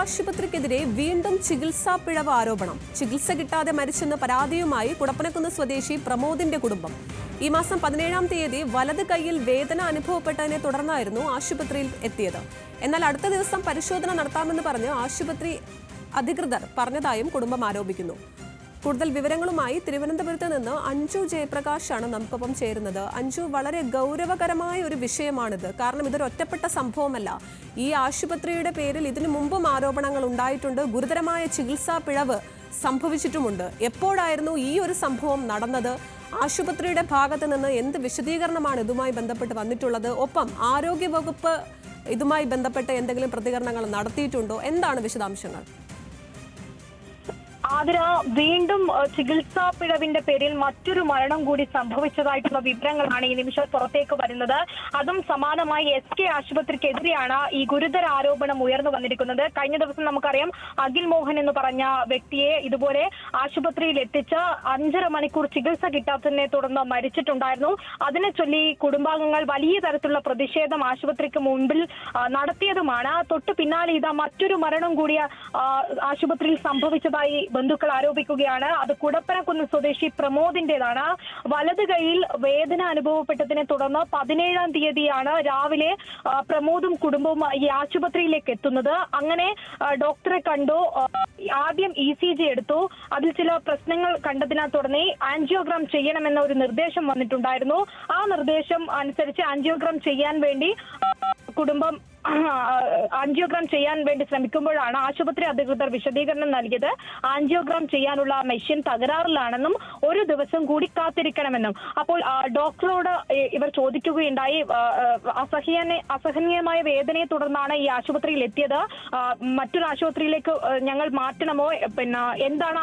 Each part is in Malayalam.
ആശുപത്രിക്കെതിരെ വീണ്ടും ചികിത്സാ പിഴവ് ആരോപണം. ചികിത്സ കിട്ടാതെ മരിച്ചെന്ന പരാതിയുമായി കുടപ്പനക്കുന്ന് സ്വദേശി പ്രമോദിന്റെ കുടുംബം. ഈ മാസം പതിനേഴാം തീയതി വലത് കൈയിൽ വേദന അനുഭവപ്പെട്ടതിനെ തുടർന്നായിരുന്നു ആശുപത്രിയിൽ എത്തിയത്. എന്നാൽ അടുത്ത ദിവസം പരിശോധന നടത്താമെന്ന് പറഞ്ഞ് ആശുപത്രി അധികൃതർ പറഞ്ഞതായും കുടുംബം ആരോപിക്കുന്നു. കൂടുതൽ വിവരങ്ങളുമായി തിരുവനന്തപുരത്ത് നിന്ന് അഞ്ജു ജയപ്രകാശാണ് നമുക്കൊപ്പം ചേരുന്നത്. അഞ്ജു വളരെ ഗൗരവകരമായ ഒരു വിഷയമാണിത്. കാരണം ഇതൊരു ഒറ്റപ്പെട്ട സംഭവമല്ല. ഈ ആശുപത്രിയുടെ പേരിൽ ഇതിനു മുമ്പും ആരോപണങ്ങൾ ഉണ്ടായിട്ടുണ്ട്. ഗുരുതരമായ ചികിത്സാ പിഴവ് സംഭവിച്ചിട്ടുമുണ്ട്. എപ്പോഴായിരുന്നു ഈ ഒരു സംഭവം നടന്നത്? ആശുപത്രിയുടെ ഭാഗത്ത് നിന്ന് എന്ത് വിശദീകരണമാണ് ഇതുമായി ബന്ധപ്പെട്ട് വന്നിട്ടുള്ളത്? ഒപ്പം ആരോഗ്യവകുപ്പ് ഇതുമായി ബന്ധപ്പെട്ട് എന്തെങ്കിലും പ്രതികരണങ്ങൾ നടത്തിയിട്ടുണ്ടോ? എന്താണ് വിശദാംശങ്ങൾ? ആതിര വീണ്ടും ചികിത്സാ പിഴവിന്റെ പേരിൽ മറ്റൊരു മരണം കൂടി സംഭവിച്ചതായിട്ടുള്ള വിവരങ്ങളാണ് ഈ നിമിഷം പുറത്തേക്ക് വരുന്നത്. അതും സമാനമായി എസ് കെ ആശുപത്രിക്കെതിരെയാണ് ഈ ഗുരുതര ആരോപണം ഉയർന്നു വന്നിരിക്കുന്നത്. കഴിഞ്ഞ ദിവസം നമുക്കറിയാം അഖിൽ മോഹൻ എന്ന് പറഞ്ഞ വ്യക്തിയെ ഇതുപോലെ ആശുപത്രിയിൽ എത്തിച്ച് അഞ്ചര മണിക്കൂർ ചികിത്സ കിട്ടാത്തതിനെ തുടർന്ന് മരിച്ചിട്ടുണ്ടായിരുന്നു. അതിനെ ചൊല്ലി കുടുംബാംഗങ്ങൾ വലിയ തരത്തിലുള്ള പ്രതിഷേധം ആശുപത്രിക്ക് മുൻപിൽ നടത്തിയതുമാണ്. തൊട്ടു പിന്നാലെ ഇതാ മറ്റൊരു മരണം കൂടിയ ആശുപത്രിയിൽ സംഭവിച്ചതായി ബന്ധുക്കൾ ആരോപിക്കുകയാണ്. അത് കുടപ്പനക്കുന്ന് സ്വദേശി പ്രമോദിന്റേതാണ്. വലത് കൈയിൽ വേദന അനുഭവപ്പെട്ടതിനെ തുടർന്ന് പതിനേഴാം തീയതിയാണ് രാവിലെ പ്രമോദും കുടുംബവും ഈ ആശുപത്രിയിലേക്ക് എത്തുന്നത്. അങ്ങനെ ഡോക്ടറെ കണ്ടു. ആദ്യം ഇ സി ജി എടുത്തു. അതിൽ ചില പ്രശ്നങ്ങൾ കണ്ടതിനാൽ തുടർന്ന് ആൻജിയോഗ്രാം ചെയ്യണമെന്ന ഒരു നിർദ്ദേശം വന്നിട്ടുണ്ടായിരുന്നു. ആ നിർദ്ദേശം അനുസരിച്ച് ആൻജിയോഗ്രാം ചെയ്യാൻ വേണ്ടി കുടുംബം ആൻജിയോഗ്രാം ചെയ്യാൻ വേണ്ടി ശ്രമിക്കുമ്പോഴാണ് ആശുപത്രി അധികൃതർ വിശദീകരണം നൽകിയത്. ആൻജിയോഗ്രാം ചെയ്യാനുള്ള മെഷീൻ തകരാറിലാണെന്നും ഒരു ദിവസം കൂടി കാത്തിരിക്കണമെന്നും. അപ്പോൾ ഡോക്ടറോട് ഇവർ ചോദിക്കുകയുണ്ടായി. അസഹ്യനെ അസഹനീയമായ വേദനയെ തുടർന്നാണ് ഈ ആശുപത്രിയിൽ എത്തിയത്. മറ്റൊരു ആശുപത്രിയിലേക്ക് ഞങ്ങൾ മാറ്റണമോ? പിന്നെ എന്താണ്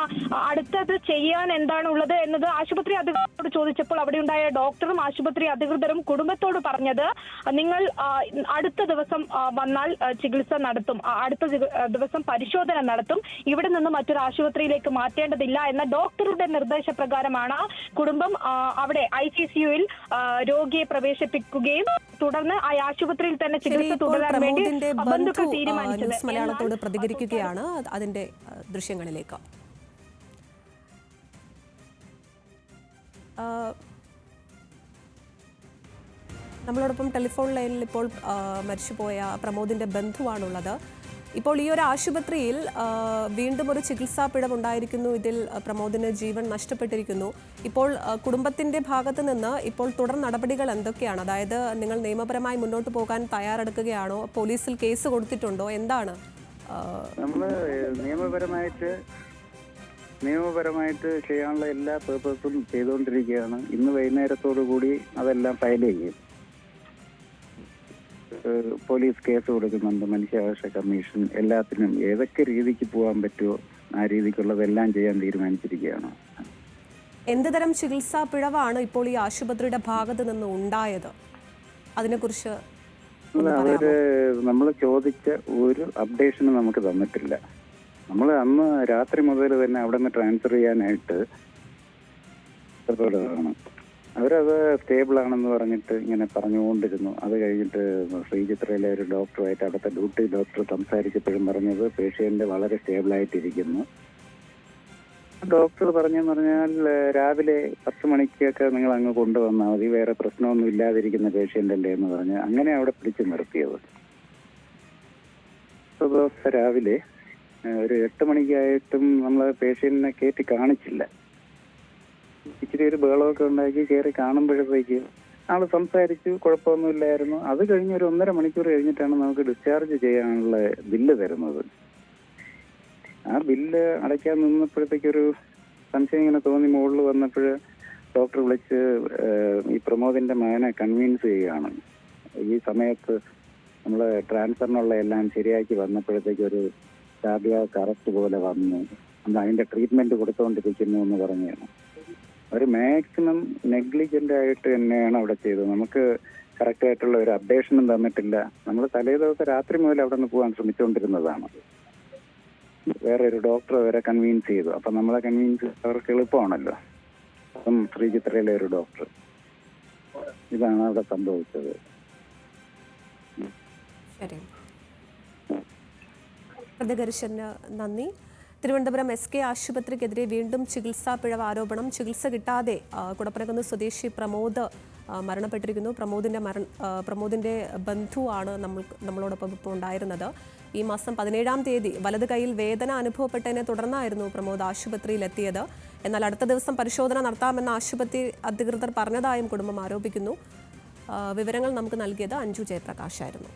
അടുത്തത് ചെയ്യാൻ എന്താണ് ഉള്ളത് എന്നത് ആശുപത്രി അധികൃതരോട് ചോദിച്ചപ്പോൾ അവിടെ ഉണ്ടായ ഡോക്ടറും ആശുപത്രി അധികൃതരും കുടുംബത്തോട് പറഞ്ഞത് നിങ്ങൾ അടുത്ത ദിവസം വന്നാൽ ചികിത്സ നടത്തും. അടുത്ത ദിവസം പരിശോധന നടത്തും. ഇവിടെ നിന്ന് മറ്റൊരു ആശുപത്രിയിലേക്ക് മാറ്റേണ്ടതില്ല എന്ന ഡോക്ടറുടെ നിർദ്ദേശപ്രകാരമാണ് കുടുംബം അവിടെ ഐ സി സിയുയിൽ രോഗിയെ പ്രവേശിപ്പിക്കുകയും തുടർന്ന് ആ ആശുപത്രിയിൽ തന്നെ ചികിത്സ തുടരാൻ വേണ്ടി ബന്ധുക്കൾ തീരുമാനിച്ചത്. മലയാളത്തോട് പ്രതികരിക്കുകയാണ്. അതിന്റെ ദൃശ്യങ്ങളിലേക്ക്. നമ്മളോടൊപ്പം ടെലിഫോൺ ലൈനിൽ ഇപ്പോൾ മരിച്ചു മരിച്ചുപോയ പ്രമോദിന്റെ ബന്ധുവാണുള്ളത്. ഇപ്പോൾ ഈ ഒരു ആശുപത്രിയിൽ വീണ്ടും ഒരു ചികിത്സാ പിഴവുണ്ടായിരിക്കുന്നു. ഇതിൽ പ്രമോദിന് ജീവൻ നഷ്ടപ്പെട്ടിരിക്കുന്നു. ഇപ്പോൾ കുടുംബത്തിന്റെ ഭാഗത്ത് നിന്ന് ഇപ്പോൾ തുടർ നടപടികൾ എന്തൊക്കെയാണ്? അതായത് നിങ്ങൾ നിയമപരമായി മുന്നോട്ട് പോകാൻ തയ്യാറെടുക്കുകയാണോ? പോലീസിൽ കേസ് കൊടുത്തിട്ടുണ്ടോ? എന്താണ്? നമ്മൾ നിയമപരമായിട്ട് നിയമപരമായിട്ട് ചെയ്യാനുള്ള എല്ലാ പേപ്പേഴ്സും ചെയ്തുകൊണ്ടിരിക്കുകയാണ്. ഇന്ന് വൈകുന്നേരത്തോടു കൂടി അതെല്ലാം ഫയൽ ചെയ്യും. പോലീസ് കേസ് കൊടുക്കുന്നുണ്ട് മനുഷ്യാവകാശ കമ്മീഷൻ. എല്ലാത്തിനും ഏതൊക്കെ രീതിക്ക് പോകാൻ പറ്റുമോ ആ രീതിക്കുള്ളതെല്ലാം ചെയ്യാൻ തീരുമാനിച്ചിരിക്കുകയാണ്. എന്ത് തരം ചികിത്സാ പിഴവാണ് ഇപ്പോൾ ഈ ആശുപത്രിയുടെ ഭാഗത്ത് നിന്ന് ഉണ്ടായത്? അതിനെക്കുറിച്ച് കുറിച്ച് അവർ നമ്മൾ ചോദിച്ച ഒരു അപ്ഡേഷനും നമുക്ക് തന്നിട്ടില്ല. നമ്മൾ അന്ന് രാത്രി മുതൽ തന്നെ അവിടെ നിന്ന് ട്രാൻസ്ഫർ ചെയ്യാനായിട്ട് ഇഷ്ടപ്പെടുകയാണ് അവരത് സ്റ്റേബിൾ ആണെന്ന് പറഞ്ഞിട്ട് ഇങ്ങനെ പറഞ്ഞുകൊണ്ടിരുന്നു. അത് കഴിഞ്ഞിട്ട് ശ്രീചിത്രയിലെ ഒരു ഡോക്ടറുമായിട്ട് അവിടുത്തെ ഡ്യൂട്ടി ഡോക്ടർ സംസാരിച്ചപ്പോഴും പറഞ്ഞത് പേഷ്യന്റ് വളരെ സ്റ്റേബിൾ ആയിട്ടിരിക്കുന്നു. ഡോക്ടർ പറഞ്ഞെന്ന് പറഞ്ഞാൽ രാവിലെ പത്ത് മണിക്കൊക്കെ നിങ്ങൾ അങ്ങ് കൊണ്ടുവന്നാൽ മതി. വേറെ പ്രശ്നമൊന്നും ഇല്ലാതിരിക്കുന്ന പേഷ്യന്റ് അല്ലേ എന്ന് പറഞ്ഞ് അങ്ങനെ അവിടെ പിടിച്ചു നിർത്തിയത്. ദിവസം രാവിലെ ഒരു എട്ട് മണിക്കായിട്ടും നമ്മൾ പേഷ്യന്റിനെ കയറ്റി കാണിച്ചില്ല. ഇച്ചിരി ഒരു ബഹളമൊക്കെ ഉണ്ടാക്കി കയറി കാണുമ്പോഴത്തേക്ക് ആൾ സംസാരിച്ചു കുഴപ്പമൊന്നുമില്ലായിരുന്നു. അത് കഴിഞ്ഞ് ഒരു ഒന്നര മണിക്കൂർ കഴിഞ്ഞിട്ടാണ് നമുക്ക് ഡിസ്ചാർജ് ചെയ്യാനുള്ള ബില്ല് തരുന്നത്. ആ ബില്ല് അടയ്ക്കാൻ നിന്നപ്പോഴത്തേക്കൊരു സംശയം ഇങ്ങനെ തോന്നി. മുകളിൽ വന്നപ്പോൾ ഡോക്ടർ വിളിച്ച് ഈ പ്രമോദിന്റെ മകനെ കൺവിൻസ് ചെയ്യുകയാണ്. ഈ സമയത്ത് നമ്മൾ ട്രാൻസ്ഫറിനുള്ള എല്ലാം ശരിയാക്കി വന്നപ്പോഴത്തേക്ക് ഒരു കറക്റ്റ് പോലെ വന്നു. അതിന്റെ ട്രീറ്റ്മെന്റ് കൊടുത്തുകൊണ്ടിരിക്കുന്നു എന്ന് പറഞ്ഞാണ്. അവർ മാക്സിമം നെഗ്ലിജന്റ് ആയിട്ട് തന്നെയാണ് അവിടെ ചെയ്തത്. നമുക്ക് കറക്റ്റ് ആയിട്ടുള്ള ഒരു അപ്ഡേഷനും തന്നിട്ടില്ല. നമ്മൾ തലേ ദിവസം രാത്രി മുതൽ അവിടെ നിന്ന് പോകാൻ ശ്രമിച്ചുകൊണ്ടിരുന്നതാണ് വേറെ ഒരു ഡോക്ടറെ വരെ കൺവീൻസ് ചെയ്തു. അപ്പം നമ്മളെ കൺവീൻസ് അവർക്ക് എളുപ്പമാണല്ലോ. അപ്പം ശ്രീചിത്രയിലെ ഒരു ഡോക്ടർ ഇതാണ് അവിടെ സംഭവിച്ചത്. ശരി. നന്ദി. തിരുവനന്തപുരം എസ് കെ ആശുപത്രിക്കെതിരെ വീണ്ടും ചികിത്സാ പിഴവ് ആരോപണം ചികിത്സ കിട്ടാതെ കുടപ്പനകുന്ന് സ്വദേശി പ്രമോദ് മരണപ്പെട്ടിരിക്കുന്നു. പ്രമോദിന്റെ മരണ പ്രമോദിന്റെ ബന്ധുവാണ് നമ്മൾ നമ്മളോടൊപ്പം ഇപ്പോൾ ഉണ്ടായിരുന്നത്. ഈ മാസം പതിനേഴാം തീയതി വലത് കൈയിൽ വേദന അനുഭവപ്പെട്ടതിനെ തുടർന്നായിരുന്നു പ്രമോദ് ആശുപത്രിയിലെത്തിയത്. എന്നാൽ അടുത്ത ദിവസം പരിശോധന നടത്താമെന്ന് ആശുപത്രി അധികൃതർ പറഞ്ഞതായും കുടുംബം ആരോപിക്കുന്നു. വിവരങ്ങൾ നമുക്ക് നൽകിയത് അഞ്ജു ജയപ്രകാശായിരുന്നു.